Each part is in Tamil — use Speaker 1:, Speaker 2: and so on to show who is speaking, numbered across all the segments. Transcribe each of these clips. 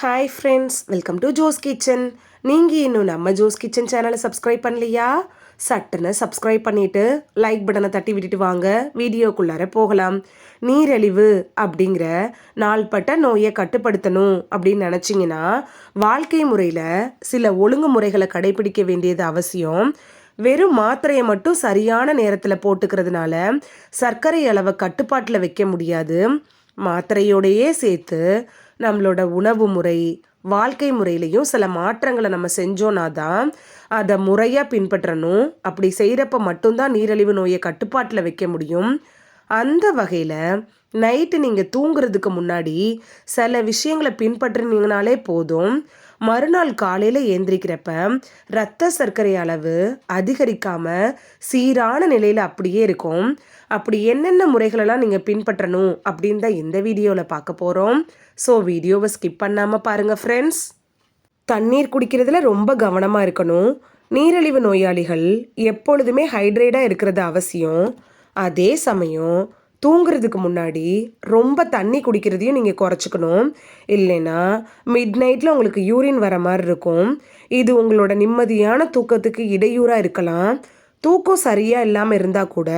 Speaker 1: Hi friends welcome to Jo's kitchen நீங்கள் இன்னும் நம்ம ஜோஸ் கிச்சன் சேனலை சப்ஸ்கிரைப் பண்ணலையா? சட்டுன்னு சப்ஸ்கிரைப் பண்ணிவிட்டு லைக் பட்டனை தட்டி விட்டுட்டு வாங்க. வீடியோக்குள்ளார போகலாம். நீரிழிவு அப்படிங்கிற நாள்பட்ட நோயை கட்டுப்படுத்தணும் அப்படின்னு நினச்சிங்கன்னா வாழ்க்கை முறையில் சில ஒழுங்குமுறைகளை கடைபிடிக்க வேண்டியது அவசியம். வெறும் மாத்திரையை மட்டும் சரியான நேரத்தில் போட்டுக்கிறதுனால சர்க்கரை அளவை கட்டுப்பாட்டில் வைக்க முடியாது. மாத்திரையோடையே சேர்த்து நம்மளோட உணவு முறை வாழ்க்கை முறையிலையும் சில மாற்றங்களை நம்ம செஞ்சோன்னா தான் அதை முறையாக பின்பற்றணும். அப்படி செய்கிறப்ப மட்டும்தான் நீரிழிவு நோயை கட்டுப்பாட்டில் வைக்க முடியும். அந்த வகையில் நைட்டு நீங்கள் தூங்குறதுக்கு முன்னாடி சில விஷயங்களை பின்பற்றினீங்கனாலே போதும். மறுநாள் காலையில் ஏந்திரிக்கிறப்ப ரத்த சர்க்கரை அளவு அதிகரிக்காமல் சீரான நிலையில் அப்படியே இருக்கும். அப்படி என்னென்ன முறைகளெல்லாம் நீங்கள் பின்பற்றணும் அப்படின்னு தான் இந்த வீடியோவில் பார்க்க போகிறோம் ஸோ வீடியோவை ஸ்கிப் பண்ணாமல் பாருங்கள் ஃப்ரெண்ட்ஸ் தண்ணீர் குடிக்கிறதுல ரொம்ப கவனமாக இருக்கணும். நீரிழிவு நோயாளிகள் எப்பொழுதுமே ஹைட்ரேட்டாக இருக்கிறது அவசியம். அதே சமயம் தூங்குறதுக்கு முன்னாடி ரொம்ப தண்ணி குடிக்கிறதையும் நீங்கள் குறைச்சிக்கணும். இல்லைன்னா மிட் நைட்டில் உங்களுக்கு யூரின் வர மாதிரி இருக்கும். இது உங்களோட நிம்மதியான தூக்கத்துக்கு இடையூறாக இருக்கலாம். தூக்கம் சரியாக இல்லாமல் இருந்தால் கூட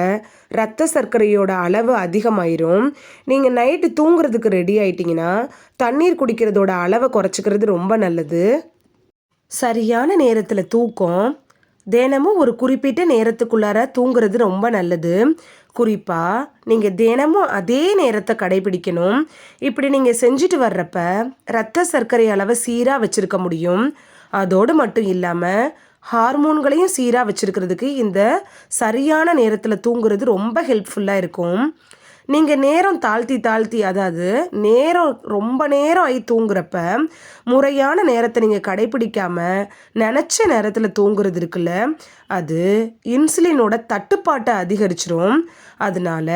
Speaker 1: ரத்த சர்க்கரையோட அளவு அதிகமாயிரும். நீங்கள் நைட்டு தூங்குறதுக்கு ரெடி ஆயிட்டீங்கன்னா தண்ணீர் குடிக்கிறதோட அளவை குறைச்சிக்கிறது ரொம்ப நல்லது. சரியான நேரத்தில் தூக்கம். தினமும் ஒரு குறிப்பிட்ட நேரத்துக்குள்ளார தூங்குறது ரொம்ப நல்லது. குறிப்பாக நீங்கள் தினமும் அதே நேரத்தை கடைபிடிக்கணும். இப்படி நீங்கள் செஞ்சுட்டு வர்றப்ப ரத்த சர்க்கரை அளவை சீராக வச்சுருக்க முடியும். அதோடு மட்டும் இல்லாமல் ஹார்மோன்களையும் சீராக வச்சுருக்கிறதுக்கு இந்த சரியான நேரத்தில் தூங்குறது ரொம்ப ஹெல்ப்ஃபுல்லாக இருக்கும். நீங்கள் நேரம் தாழ்த்தி தாழ்த்தி அதாவது நேரம் ரொம்ப நேரம் ஆகி தூங்குறப்ப முறையான நேரத்தை நீங்கள் கடைபிடிக்காமல் நினச்ச நேரத்தில் தூங்குறது இருக்குல்ல அது இன்சுலினோட தட்டுப்பாட்டை அதிகரிச்சிரும். அதனால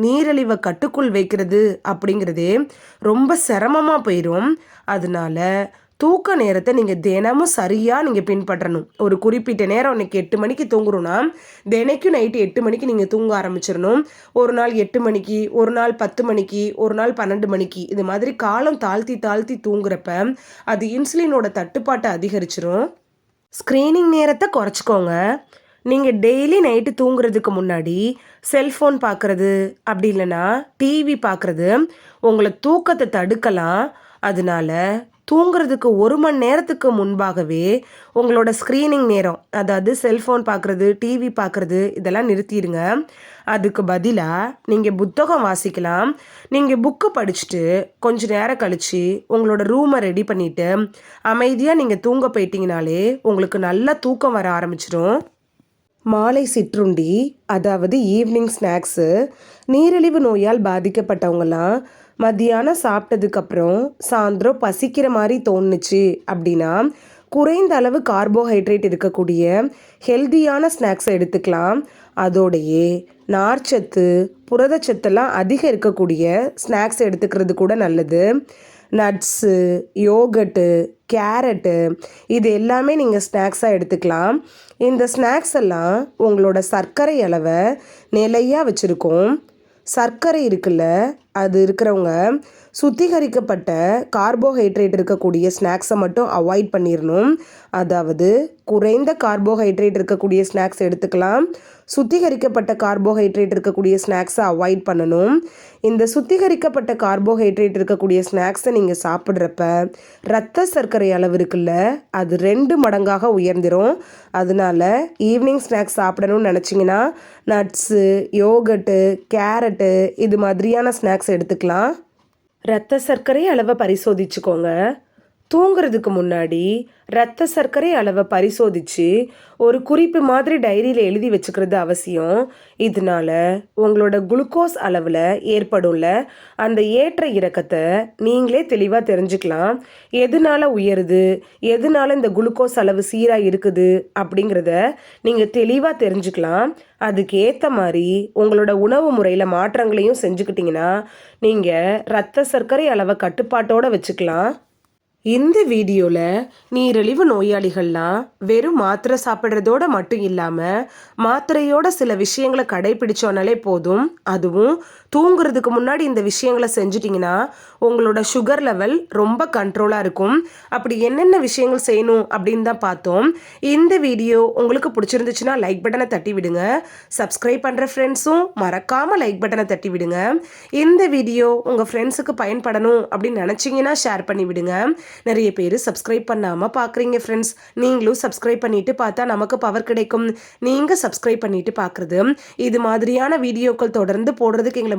Speaker 1: நீரிழிவை கட்டுக்குள் வைக்கிறது அப்படிங்கிறதே ரொம்ப சிரமமாக போயிடும் அதனால தூக்க நேரத்தை நீங்கள் தினமும் சரியாக நீங்கள் பின்பற்றணும். ஒரு குறிப்பிட்ட நேரம் இன்னைக்கு எட்டு மணிக்கு தூங்குறோன்னா தினைக்கும் நைட்டு எட்டு மணிக்கு நீங்கள் தூங்க ஆரம்பிச்சிடணும். ஒரு நாள் எட்டு மணிக்கு ஒரு நாள் பத்து மணிக்கு ஒரு நாள் பன்னெண்டு மணிக்கு இது மாதிரி காலம் தாழ்த்தி தாழ்த்தி தூங்குறப்ப அது இன்சுலினோட தட்டுப்பாட்டை அதிகரிச்சிரும். ஸ்க்ரீனிங் நேரத்தை குறைச்சிக்கோங்க. நீங்கள் டெய்லி நைட்டு தூங்குறதுக்கு முன்னாடி செல்ஃபோன் பார்க்குறது அப்படி இல்லைன்னா டிவி பார்க்குறது உங்களை தூக்கத்தை தடுக்கலாம். அதனால தூங்குறதுக்கு ஒரு மணி நேரத்துக்கு முன்பாகவே உங்களோட ஸ்க்ரீனிங் நேரம் அதாவது செல்ஃபோன் பார்க்குறது டிவி பார்க்குறது இதெல்லாம் நிறுத்திடுங்க. அதுக்கு பதிலாக நீங்கள் புத்தகம் வாசிக்கலாம். நீங்கள் புக்கு படிச்சுட்டு கொஞ்ச நேரம் கழித்து உங்களோட ரூமை ரெடி பண்ணிவிட்டு அமைதியாக நீங்கள் தூங்க போயிட்டீங்கனாலே உங்களுக்கு நல்லா தூக்கம் வர ஆரம்பிச்சிடும். மாலை சிற்றுண்டி அதாவது ஈவினிங் ஸ்நாக்ஸு நீரிழிவு நோயால் பாதிக்கப்பட்டவங்கலாம் மத்தியானம் சாப்பிட்டதுக்கப்புறம் சாயந்தரம் பசிக்கிற மாதிரி தோணுச்சு அப்படின்னா குறைந்த அளவு கார்போஹைட்ரேட் இருக்கக்கூடிய ஹெல்தியான ஸ்நாக்ஸை எடுத்துக்கலாம். அதோடையே நார்ச்சத்து புரதச்சத்தெல்லாம் அதிகம் இருக்கக்கூடிய ஸ்நாக்ஸ் எடுத்துக்கிறது கூட நல்லது. நட்ஸு யோகட்டு கேரட்டு இது எல்லாமே நீங்கள் ஸ்நாக்ஸாக எடுத்துக்கலாம். இந்த ஸ்நாக்ஸ் எல்லாம் உங்களோட சர்க்கரை அளவை நிலையாக வச்சுருக்கோம். சர்க்கரை இருக்குல்ல அது இருக்கிறவங்க சுத்திகரிக்கப்பட்ட கார்போஹைட்ரேட் இருக்கக்கூடிய ஸ்நாக்ஸை மட்டும் அவாய்ட் பண்ணிடணும் அதாவது குறைந்த கார்போஹைட்ரேட் இருக்கக்கூடிய ஸ்நாக்ஸ் எடுத்துக்கலாம். சுத்திகரிக்கப்பட்ட கார்போஹைட்ரேட் இருக்கக்கூடிய ஸ்நாக்ஸை அவாய்ட் பண்ணணும். இந்த சுத்திகரிக்கப்பட்ட கார்போஹைட்ரேட் இருக்கக்கூடிய ஸ்நாக்ஸை நீங்கள் சாப்பிட்றப்ப ரத்த சர்க்கரை அளவு இருக்குல்ல அது ரெண்டு மடங்காக உயர்ந்துடும் அதனால ஈவினிங் ஸ்நாக்ஸ் சாப்பிடணும்னு நினச்சிங்கன்னா நட்ஸு யோகட்டு கேரட்டு இது மாதிரியான ஸ்நாக்ஸ் எடுத்துக்கலாம். ரத்த சர்க்கரை அளவை பரிசோதிச்சுக்கோங்க. தூங்குறதுக்கு முன்னாடி ரத்த சர்க்கரை அளவை பரிசோதித்து ஒரு குறிப்பு மாதிரி டைரியில் எழுதி வச்சுக்கிறது அவசியம். இதனால உங்களோட குளுக்கோஸ் அளவில் ஏற்படும்ல அந்த ஏற்ற இறக்கத்தை நீங்களே தெளிவாக தெரிஞ்சுக்கலாம். எதனால உயருது எதனால இந்த குளுக்கோஸ் அளவு சீராக இருக்குது அப்படிங்கிறத நீங்கள் தெளிவாக தெரிஞ்சுக்கலாம். அதுக்கேற்ற மாதிரி உங்களோட உணவு முறையில் மாற்றங்களையும் செஞ்சுக்கிட்டிங்கன்னா நீங்கள் ரத்த சர்க்கரை அளவை கட்டுப்பாட்டோடு வச்சுக்கலாம். இந்த வீடியோவில் நீரிழிவு நோயாளிகள்லாம் வெறும் மாத்திரை சாப்பிட்றதோட மட்டும் இல்லாமல் மாத்திரையோட சில விஷயங்களை கடைபிடிச்சோனாலே போதும். அதுவும் தூங்குறதுக்கு முன்னாடி இந்த விஷயங்களை செஞ்சிட்டிங்கன்னா உங்களோட சுகர் லெவல் ரொம்ப கண்ட்ரோலாக இருக்கும். அப்படி என்னென்ன விஷயங்கள் செய்யணும் அப்படின்னு தான் பார்த்தோம். இந்த வீடியோ உங்களுக்கு பிடிச்சிருந்துச்சுன்னா லைக் பட்டனை தட்டி விடுங்க. சப்ஸ்கிரைப் பண்ணுற ஃப்ரெண்ட்ஸும் மறக்காமல் லைக் பட்டனை தட்டி விடுங்க. இந்த வீடியோ உங்கள் ஃப்ரெண்ட்ஸுக்கு பயன்படணும் அப்படின்னு நினச்சிங்கன்னா ஷேர் பண்ணி விடுங்க. நிறைய பேர் சப்ஸ்கிரைப் பண்ணாமல் பார்க்குறீங்க ஃப்ரெண்ட்ஸ் நீங்களும் சப்ஸ்கிரைப் பண்ணிட்டு பார்த்தா நமக்கு பவர் கிடைக்கும். நீங்கள் சப்ஸ்கிரைப் பண்ணிட்டு பார்க்குறது இது மாதிரியான வீடியோக்கள் தொடர்ந்து போடுறதுக்கு எங்களை